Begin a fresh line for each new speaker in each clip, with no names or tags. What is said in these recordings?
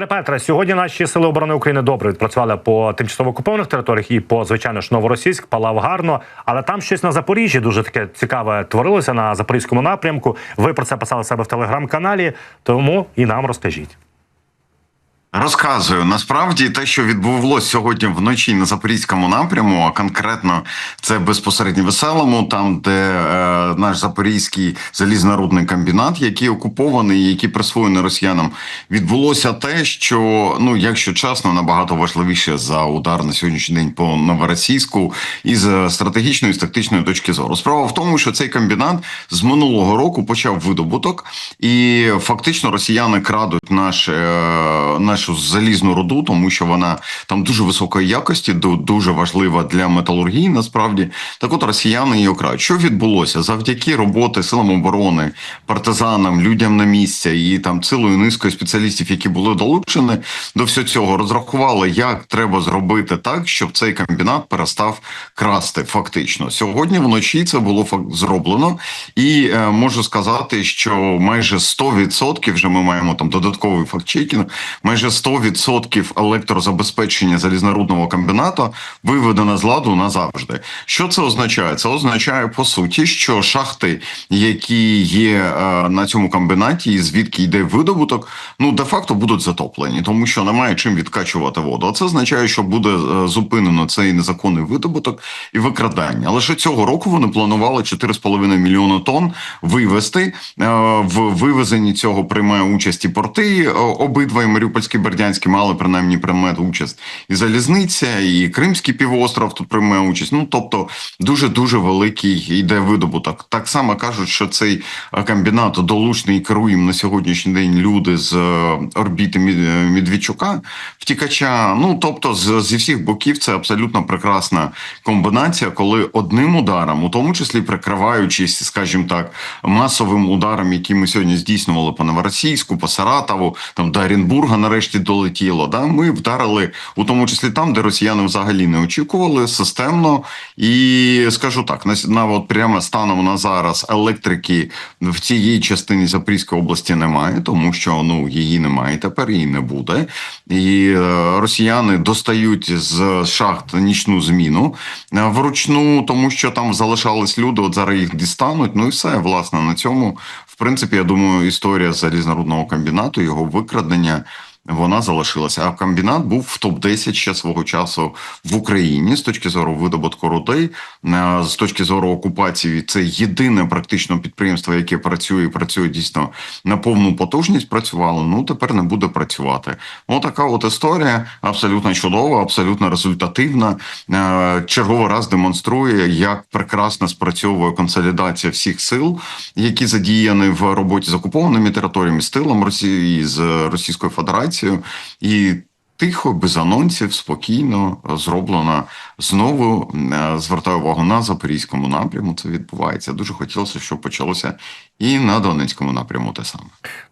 Пане Петре, сьогодні наші сили оборони України добре відпрацювали по тимчасово окупованих територіях і по звичайно ж новоросійськ, палав гарно. Але там щось на Запоріжжі дуже таке цікаве творилося на запорізькому напрямку. Ви про це писали себе в телеграм-каналі, тому і нам розкажіть.
Розказую насправді те, що відбувалося сьогодні вночі на запорізькому напряму, а конкретно це безпосередньо веселому, там де е, наш запорізький залізнорудний комбінат, який окупований, який присвоєний росіянам, відбулося те, що ну, якщо чесно, набагато важливіше за удар на сьогоднішній день по новоросійську із стратегічної і тактичної точки зору. Справа в тому, що цей комбінат з минулого року почав видобуток, і фактично росіяни крадуть наш. Е, наш нашу залізну руду, тому що вона там дуже високої якості, дуже важлива для металургії. Насправді так, от росіяни її окрають. Що відбулося завдяки роботи силам оборони, партизанам, людям на місця і там цілою низкою спеціалістів, які були долучені до всього цього, розрахували, як треба зробити так, щоб цей комбінат перестав красти. Фактично, сьогодні вночі це було зроблено, і е, можу сказати, що майже 100% вже ми маємо там додатковий фактчекінг, майже 100% електрозабезпечення залізнорудного комбінату виведено з ладу назавжди. Що це означає? Це означає по суті, що шахти, які є е, на цьому комбінаті, і звідки йде видобуток, ну де факто будуть затоплені, тому що немає чим відкачувати воду. А це означає, що буде е, зупинено цей незаконний видобуток і викрадання. Лише цього року вони планували 4,5 мільйони тонн вивезти е, в вивезенні цього приймає участь і порти обидва і Маріупольський Бердянський мали принаймні приймати участь і залізниця, і Кримський півостров тут приймає участь. Ну тобто дуже дуже великий йде видобуток. Так само кажуть, що цей комбінат долучний і керуємо на сьогоднішній день люди з е, орбіти Медведчука, втікача. Ну тобто, з, зі всіх боків це абсолютно прекрасна комбінація, коли одним ударом, у тому числі прикриваючись, скажімо так, масовим ударом, який ми сьогодні здійснювали по Новоросійську, по Саратову, там до Оренбурга нарешті долетіло. Да, ми вдарили у тому числі там, де росіяни взагалі не очікували системно. І скажу так: на, на от прямо станом на зараз електрики в цій частині Запорізької області немає, тому що ну її немає тепер, її не буде. І е, росіяни достають з шахт нічну зміну е, вручну, тому що там залишались люди. От зараз їх дістануть. Ну і все власне на цьому, в принципі, я думаю, історія залізнорудного комбінату, його викрадення вона залишилася. А комбінат був в топ 10 ще свого часу в Україні з точки зору видобутку рудей, е, з точки зору окупації. Це єдине практично підприємство, яке працює і працює дійсно на повну потужність. Працювало. Ну тепер не буде працювати. Отака от історія абсолютно чудова, абсолютно результативна. Е, черговий раз демонструє, як прекрасно спрацьовує консолідація всіх сил, які задіяні в роботі з окупованими територіями з тилом Росії з Російською Федерацією інформацію і. Тихо, без анонсів, спокійно зроблено знову. Е, звертаю увагу на запорізькому напряму. Це відбувається. Дуже хотілося, щоб почалося і на Донецькому напряму. Те саме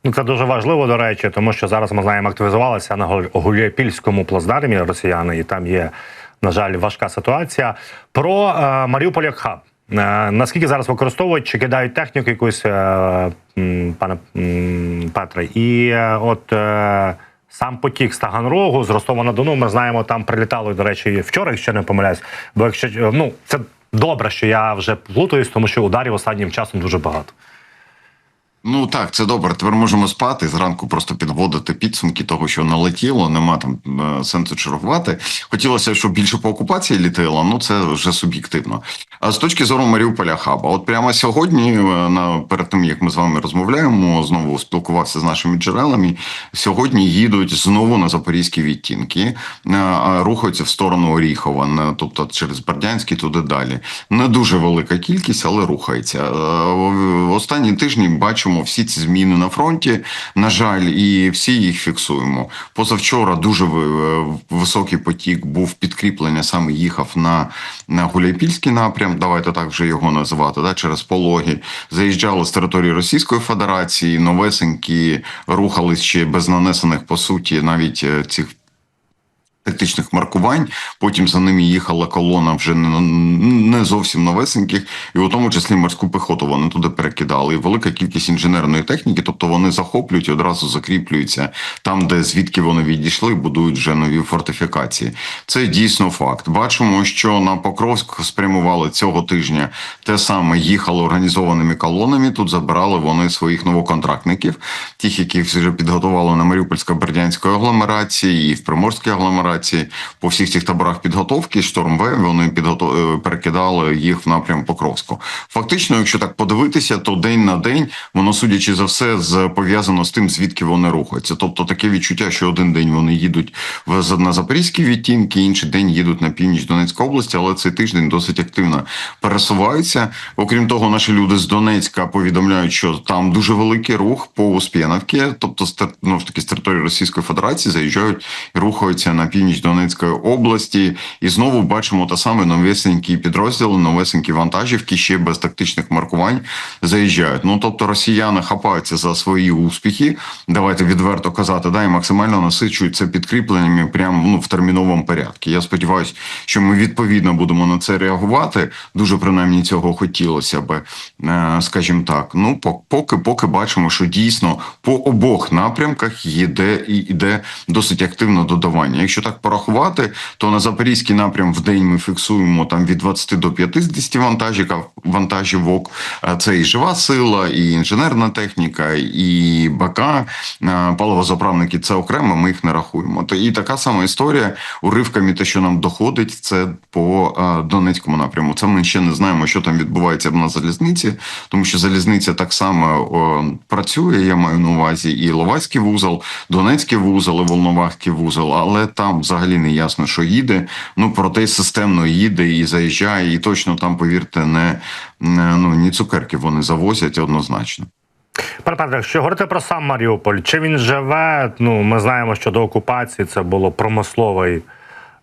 ну це дуже важливо до речі, тому що зараз ми знаємо, активізувалися на Гуляйпільському плацдармі росіяни, і там є на жаль важка ситуація. Про е, Маріуполь як хаб. Е, наскільки зараз використовують чи кидають техніку якусь, е, пане Петре, і от. Сам потік з Таганрогу, з Ростова на Дону, ми знаємо, там прилітало, до речі, вчора, якщо не помиляюсь. Бо якщо ну це добре, що я вже плутаюсь, тому що ударів останнім часом дуже багато.
Ну так, це добре. Тепер можемо спати зранку, просто підводити підсумки того, що налетіло. Нема там е, сенсу чергувати. Хотілося, щоб більше по окупації літило, ну це вже суб'єктивно. А з точки зору Маріуполя хаба, от прямо сьогодні, е, на перед тим як ми з вами розмовляємо, знову спілкувався з нашими джерелами. Сьогодні їдуть знову на запорізькі відтінки, е, рухаються в сторону Оріхова, тобто через Бердянський туди далі. Не дуже велика кількість, але рухається. Останні тижні бачимо бачимо всі ці зміни на фронті. На жаль, і всі їх фіксуємо. Позавчора дуже високий потік був підкріплення, саме їхав на на Гуляйпільський напрям. Давайте так вже його називати. Да, через пологи заїжджали з території Російської Федерації, новесенькі рухались ще без нанесених по суті навіть е, цих тактичних маркувань. Потім за ними їхала колона вже не, не зовсім новесеньких, і у тому числі морську пехоту вони туди перекидали. І велика кількість інженерної техніки, тобто вони захоплюють і одразу закріплюються там, де звідки вони відійшли, будують вже нові фортифікації. Це дійсно факт. Бачимо, що на Покровськ спрямували цього тижня те саме їхало організованими колонами. Тут забирали вони своїх новоконтрактників, тих, яких вже підготували на Маріупольсько-Бердянської агломерації і в Приморській агломерації. По всіх цих таборах підготовки шторм В вони підготов... е, перекидали їх в напрям Покровську. Фактично, якщо так подивитися, то день на день воно, судячи за все, з пов'язано з тим, звідки вони рухаються. Тобто таке відчуття, що один день вони їдуть в на запорізькі відтінки, інший день їдуть на північ Донецької області, але цей тиждень досить активно пересуваються. Окрім того, наші люди з Донецька повідомляють, що там дуже великий рух по Успєновці, тобто ну, таки з території Російської Федерації заїжджають і рухаються на північ Донецької області. І знову бачимо те саме новесенькі підрозділи, новесенькі вантажівки, ще без тактичних маркувань заїжджають. Ну тобто росіяни хапаються за свої успіхи. Давайте відверто казати, да, і максимально насичують це підкріпленнями прямо ну, в терміновому порядку. Я сподіваюся, що ми відповідно будемо на це реагувати. Дуже принаймні цього хотілося би, е, скажімо так. Ну поки поки бачимо, що дійсно по обох напрямках йде і йде досить активно додавання. Якщо так порахувати, то на запорізький напрям в день ми фіксуємо там від 20 до 50 вантажівок, вантажівок. Е, Це і жива сила, і інженерна техніка, і БК, паливозаправники. Це окремо. Ми їх не рахуємо. То і така сама історія уривками, те, що нам доходить, це по Донецькому напряму. Це ми ще не знаємо, що там відбувається на залізниці, тому що залізниця так само працює. Я маю на увазі і Ловацький вузол, Донецький вузол, і Волновахський вузол, але там взагалі не ясно, що їде. Ну проте системно їде і заїжджає, і точно там, повірте, не, не ну ні цукерки вони завозять однозначно.
Пане Петре, якщо говорити про сам Маріуполь, чи він живе? Ну, ми знаємо, що до окупації це було промислове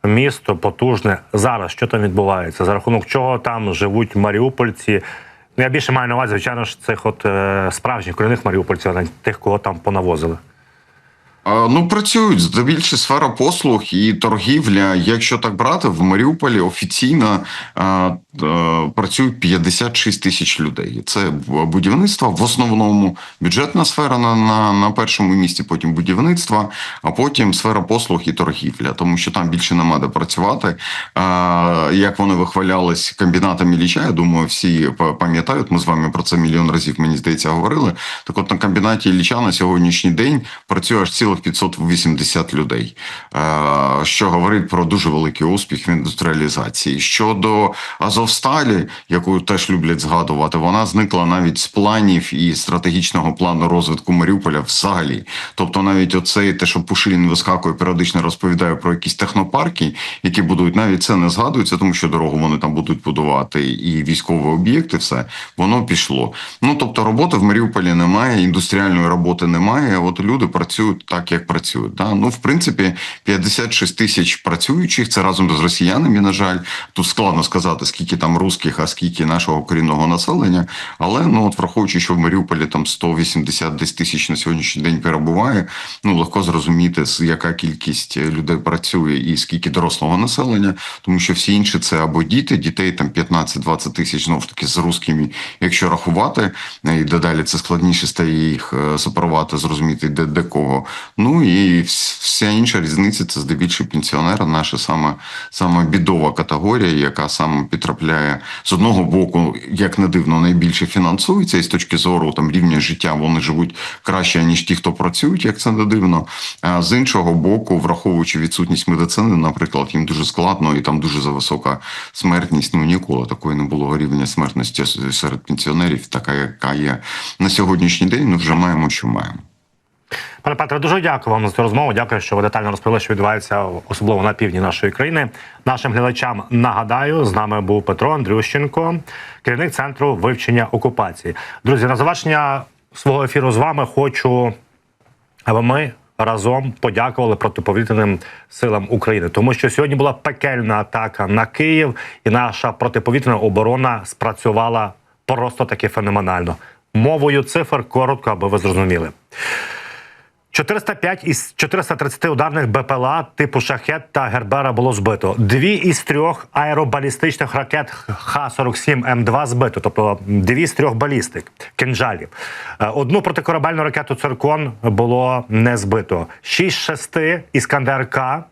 місто, потужне. Зараз що там відбувається? За рахунок чого там живуть маріупольці? Ну, я більше маю на увазі, звичайно ж, цих от е, справжніх корінних маріупольців, а не тих, кого там понавозили.
Ну, працюють здебільшого сфера послуг і торгівля. Якщо так брати, в Маріуполі офіційно а, а, працюють 56 тисяч людей. Це будівництво в основному бюджетна сфера на, на, на першому місці, потім будівництво, а потім сфера послуг і торгівля, тому що там більше нема де працювати. А, як вони вихвалялись комбінатом Ілліча, я думаю, всі пам'ятають. Ми з вами про це мільйон разів, мені здається, говорили. Так от на комбінаті Ілліча на сьогоднішній день працює аж цілих 580 людей, е, що говорить про дуже великий успіх в індустріалізації. Щодо Азовсталі, яку теж люблять згадувати, вона зникла навіть з планів і стратегічного плану розвитку Маріуполя взагалі. Тобто, навіть оцей те, що Пушилін вискакує, періодично розповідає про якісь технопарки, які будують, навіть це не згадується, тому що дорогу вони там будуть будувати і військові об'єкти, все воно пішло. Ну тобто, роботи в Маріуполі немає, індустріальної роботи немає. От люди працюють так, як працюють. Да? Ну, в принципі, 56 тисяч працюючих це разом з росіянами. На жаль, тут складно сказати, скільки там русських, а скільки нашого корінного населення. Але ну от враховуючи, що в Маріуполі там 180 десь тисяч на сьогоднішній день перебуває. Ну легко зрозуміти, яка кількість людей працює і скільки дорослого населення, тому що всі інші це або діти, дітей там 15-20 тисяч знов таки з русскими, якщо рахувати, і дедалі це складніше стає їх е, сепарувати, зрозуміти де, де кого. Ну і вся інша різниця це здебільшого пенсіонери, наша саме, саме бідова категорія, яка саме потрапляє з одного боку, як не дивно, найбільше фінансується, і з точки зору там рівня життя вони живуть краще ніж ті, хто працюють, як це не дивно. А з іншого боку, враховуючи відсутність медицини, наприклад, їм дуже складно і там дуже зависока смертність. Ну ніколи такої не було рівня смертності серед пенсіонерів, така яка є на сьогоднішній день. Ну вже маємо, що маємо.
Пане Петре, дуже дякую вам за цю розмову. Дякую, що ви детально розповіли, що відбувається особливо на півдні нашої країни. Нашим глядачам нагадаю, з нами був Петро Андрющенко, керівник центру вивчення окупації. Друзі, на завершення свого ефіру з вами хочу, аби ми разом подякували протиповітряним силам України, тому що сьогодні була пекельна атака на Київ, і наша протиповітряна оборона спрацювала просто таки феноменально. Мовою цифр коротко, аби ви зрозуміли. 405 із 430 ударних БПЛА типу шахет та Гербера було збито. Дві із трьох аеробалістичних ракет Х-47М2 збито, тобто дві з трьох балістик кинжалів. Е, Одну протикорабельну ракету Циркон було не збито. Шість шести Іскандер К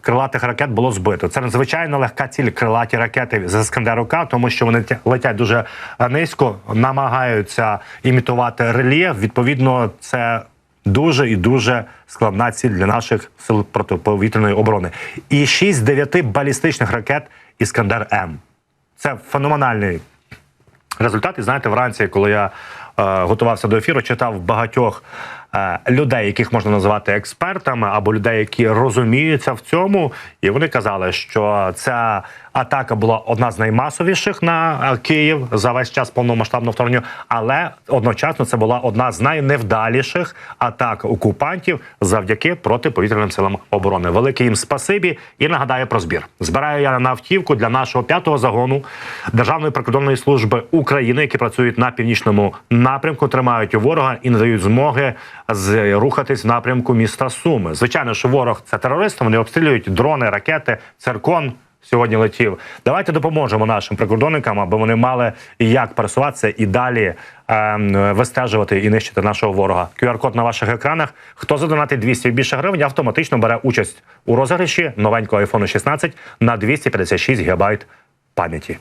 крилатих ракет було збито. Це надзвичайно легка ціль крилаті ракети з Іскандеру К, тому що вони летять дуже е, низько, намагаються імітувати рельєф. Відповідно, це дуже і дуже складна ціль для наших сил протиповітряної оборони. І 6 з 9 балістичних ракет Іскандер М. Це феноменальний результат. І знаєте, вранці, коли я е, готувався до ефіру, читав багатьох людей, яких можна назвати експертами, або людей, які розуміються в цьому, і вони казали, що ця атака була одна з наймасовіших на е, Київ за весь час повномасштабного вторгнення, але одночасно це була одна з найневдаліших атак окупантів завдяки протиповітряним силам оборони. Велике їм спасибі і нагадаю про збір. Збираю я на автівку для нашого п'ятого загону Державної прикордонної служби України, які працюють на північному напрямку, тримають ворога і надають змоги з рухатись в напрямку міста Суми. Звичайно, що ворог це терористи. Вони обстрілюють дрони, ракети, циркон. Сьогодні летів. Давайте допоможемо нашим прикордонникам, аби вони мали як пересуватися і далі е, вистежувати і нищити нашого ворога. QR-код на ваших екранах. Хто задонатить 200 і більше гривень, автоматично бере участь у розіграші новенького iPhone 16 на 256 ГБ пам'яті.